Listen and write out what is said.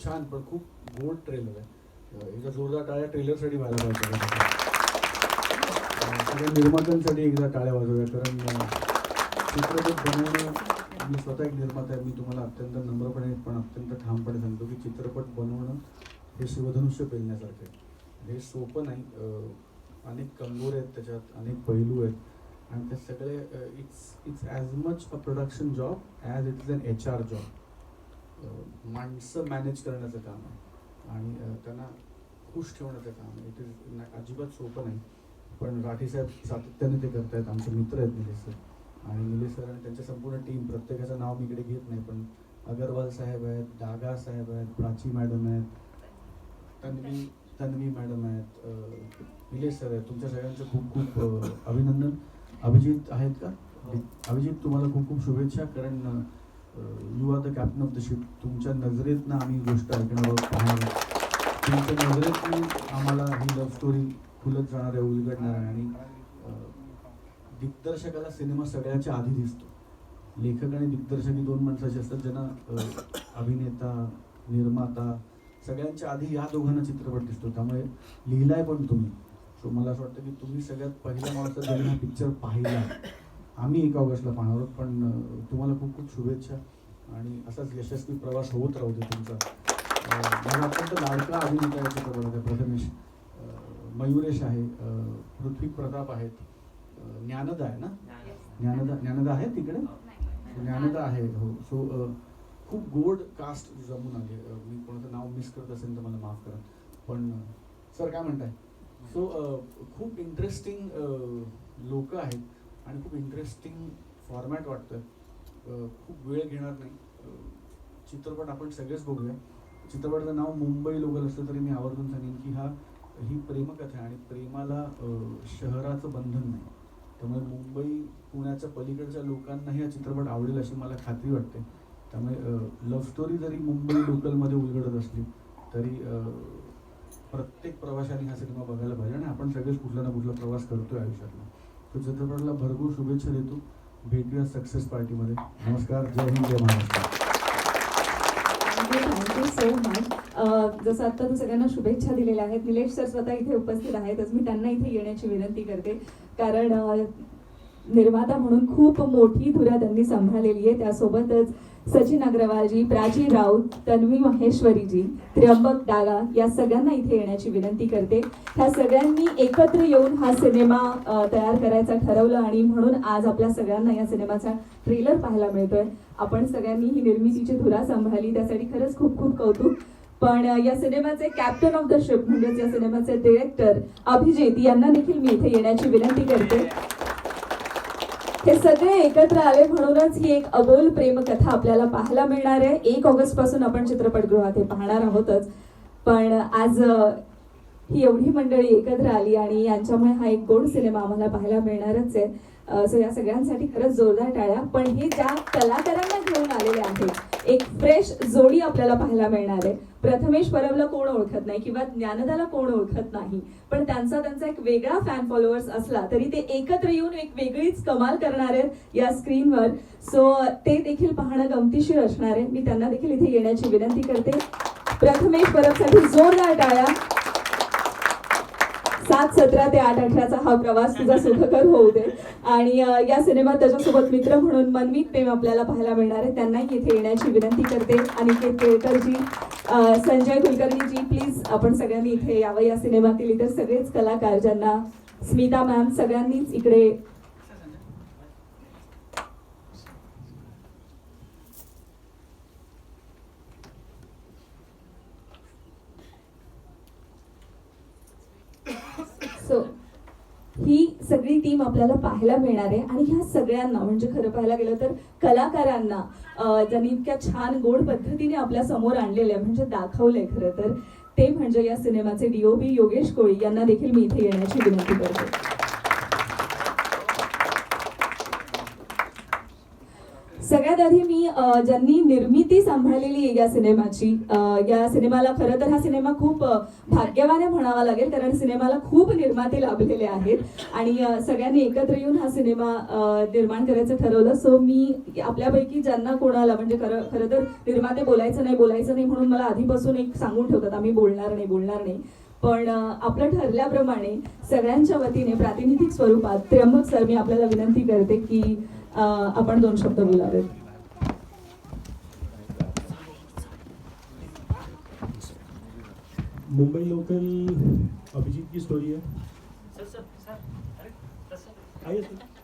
खूप छान पण खूप गोड ट्रेलर आहे. एकदा जोरदार टाळ्या ट्रेलरसाठी व्हायला पाहिजे. सगळ्या निर्मात्यांसाठी एकदा टाळ्या वाजवूया कारण चित्रपट बनवणं मी स्वतः एक निर्माता आहे मी तुम्हाला अत्यंत नम्रपणे पण अत्यंत ठामपणे सांगतो की चित्रपट बनवणं हे शिवधनुष्य पेलण्यासारखं आहे. हे सोपं नाही अनेक कंगोर आहेत त्याच्यात अनेक पैलू आहेत. आणि ते सगळे it's it's as much a production job as it is an HR R job माणसं मॅनेज करण्याचं काम आहे. आणि त्यांना खुश ठेवण्याचं काम आहे. इट इज अजिबात सोपं नाही. पण राठी साहेब सातत्याने ते करतायत. आमचे मित्र आहेत निलेश सर. आणि निलेश सर आणि त्यांच्या संपूर्ण टीम प्रत्येकाचं नाव मी इकडे घेत नाही पण अगरवाल साहेब आहेत डागा साहेब आहेत प्राची मॅडम आहेत तन्वी तन्वी मॅडम आहेत निलेश सर आहेत. तुमच्या सगळ्यांचं खूप खूप अभिनंदन. अभिजित आहेत का? अभिजित तुम्हाला खूप खूप शुभेच्छा. कारण you are the captain of the ship तुमच्या नजरेतनं आम्ही गोष्ट ऐकणार आहोत पाहणार आहोत. तुमच्या नजरेतून आम्हाला ही लव्ह स्टोरी खुलत जाणार आहे उलगडणार आहे आणि दिग्दर्शकाला सिनेमा सगळ्याच्या आधी दिसतो. लेखक आणि दिग्दर्शक ही दोन माणसाचे असतात ज्यांना अभिनेता निर्माता सगळ्यांच्या आधी या दोघांना चित्रपट दिसतो. त्यामुळे लिहिलाय पण तुम्ही. सो मला असं वाटतं की तुम्ही सगळ्यात पहिल्या माणूस ज्यांनी हा पिक्चर पाहिला आम्ही एक ऑगस्टला पाहणार आहोत. पण तुम्हाला खूप खूप शुभेच्छा आणि असाच यशस्वी प्रवास होत राहू दे तुमचा. अं, अत्यंत लाडका अभिनेता या चित्रपटात आहे. प्रथमेश मयुरेश आहे पृथ्वी प्रताप आहेत. ज्ञानदा आहे ना? ज्ञानदा ज्ञानदा आहे तिकडे? ज्ञानदा आहे हो. सो खूप गोड कास्ट जमून आली मी कोणाचं नाव मिस करत असेल तर मला माफ करा. पण सर काय म्हणताय? सो खूप इंटरेस्टिंग लोक आहेत. आणि खूप इंटरेस्टिंग फॉर्मॅट वाटतं खूप वेळ घेणार नाही. चित्रपट आपण सगळेच बघूया. चित्रपटाचं नाव मुंबई लोकल असलं तरी मी आवर्जून सांगेन की हा ही प्रेमकथा आहे आणि प्रेमाला शहराचं बंधन नाही. त्यामुळे मुंबई पुण्याच्या पलीकडच्या लोकांनाही हा चित्रपट आवडेल अशी मला खात्री वाटते. त्यामुळे लव्ह स्टोरी जरी मुंबई लोकलमध्ये उलगडत असली तरी प्रत्येक प्रवाशाने हा सिनेमा बघायला पाहिजे आणि आपण सगळेच कुठला ना कुठला प्रवास करतोय आयुष्यातला. तो चित्रपटाला भरपूर शुभेच्छा देतो. भेटूया सक्सेस पार्टीमध्ये नमस्कार जय हिंद जय Maharashtra. Thank you so much जसं आता तू सगळ्यांना शुभेच्छा दिलेल्या आहेत निलेश सर स्वतः इथे उपस्थित आहेतच मी त्यांना इथे येण्याची विनंती करते. कारण निर्माता म्हणून खूप मोठी धुरा त्यांनी सांभाळलेली आहे. त्यासोबतच सचिन अग्रवालजी प्राची राऊत तन्वी महेश्वरीजी त्र्यंबक डागा या सगळ्यांना इथे येण्याची विनंती करते. ह्या सगळ्यांनी एकत्र येऊन हा सिनेमा तयार करायचा ठरवलं आणि म्हणून आज आपल्या सगळ्यांना या सिनेमाचा ट्रेलर पाहायला मिळतोय. आपण सगळ्यांनी ही निर्मितीची धुरा सांभाळली. त्यासाठी खरंच खूप खूप कौतुक. पण या सिनेमाचे कॅप्टन ऑफ द शिप म्हणजेच या सिनेमाचे डिरेक्टर अभिजित यांना देखील मी इथे येण्याची विनंती करते. हे सगळे एकत्र आले म्हणूनच ही एक अबोल प्रेमकथा आपल्याला पाहायला मिळणार आहे. एक ऑगस्टपासून आपण चित्रपटगृहात हे पाहणार आहोतच. पण आज ही एवढी मंडळी एकत्र आली आणि यांच्यामुळे हा एक गोड सिनेमा आम्हाला पाहायला मिळणारच आहे. सो या सगळ्यांसाठी खरंच जोरदार टाळ्या. पण हे ज्या कलाकारांना घेऊन आलेले आहेत एक फ्रेश जोडी आपल्याला पाहायला मिळणार आहे. प्रथमेश परबला कोण ओळखत नाही किंवा ज्ञानदाला कोण ओळखत नाही पण त्यांचा त्यांचा एक वेगळा फॅन फॉलोअर्स असला तरी ते एकत्र येऊन एक वेगळीच कमाल करणार आहेत या स्क्रीनवर सो ते देखील पाहणं गमतीशीर असणार आहे. मी त्यांना देखील इथे येण्याची विनंती करते. प्रथमेश परबसाठी जोरदार टाळ्या. सात सतरा ते आठ अठराचा हा प्रवास तुझा सुखकर होऊ दे. आणि या सिनेमात त्याच्यासोबत मित्र म्हणून मनमित प्रेम आपल्याला पाहायला मिळणार आहे. त्यांनाही इथे येण्याची विनंती करते. अनिकेत केळकरजी संजय कुलकर्णीजी प्लीज आपण सगळ्यांनी इथे यावं. या सिनेमातील इतर सगळेच कलाकार ज्यांना स्मिता मॅम सगळ्यांनीच इकडे सो ही वेगळी टीम आपल्याला पाहायला मिळणार आहे. आणि ह्या सगळ्यांना म्हणजे खरं पाहायला गेलं तर कलाकारांना ज्यांनी इतक्या छान गोड पद्धतीने आपल्यासमोर आणलेले आहे म्हणजे दाखवलंय खरं तर ते म्हणजे या सिनेमाचे डीओपी योगेश कोळी. यांना देखील मी इथे येण्याची विनंती करते. सगळ्यात आधी मी ज्यांनी निर्मिती सांभाळलेली आहे या सिनेमाची या सिनेमाला खरं तर हा सिनेमा खूप भाग्यवाने म्हणावा लागेल कारण सिनेमाला खूप निर्माते लाभलेले आहेत. आणि सगळ्यांनी एकत्र येऊन हा सिनेमा निर्माण करायचं ठरवलं. सो मी आपल्यापैकी ज्यांना कोणाला म्हणजे खरं खरं तर निर्माते बोलायचं नाही बोलायचं नाही म्हणून मला आधीपासून एक सांगून ठेवतात आम्ही बोलणार नाही बोलणार नाही. पण आपलं ठरल्याप्रमाणे सगळ्यांच्या वतीने प्रातिनिधिक स्वरूपात त्र्यंबक सर मी आपल्याला विनंती करते की आपण दोन शब्द बोलावेत. मुंबई लोकल अभिजीत की स्टोरी है सर सर सर अरे तसं आइए सर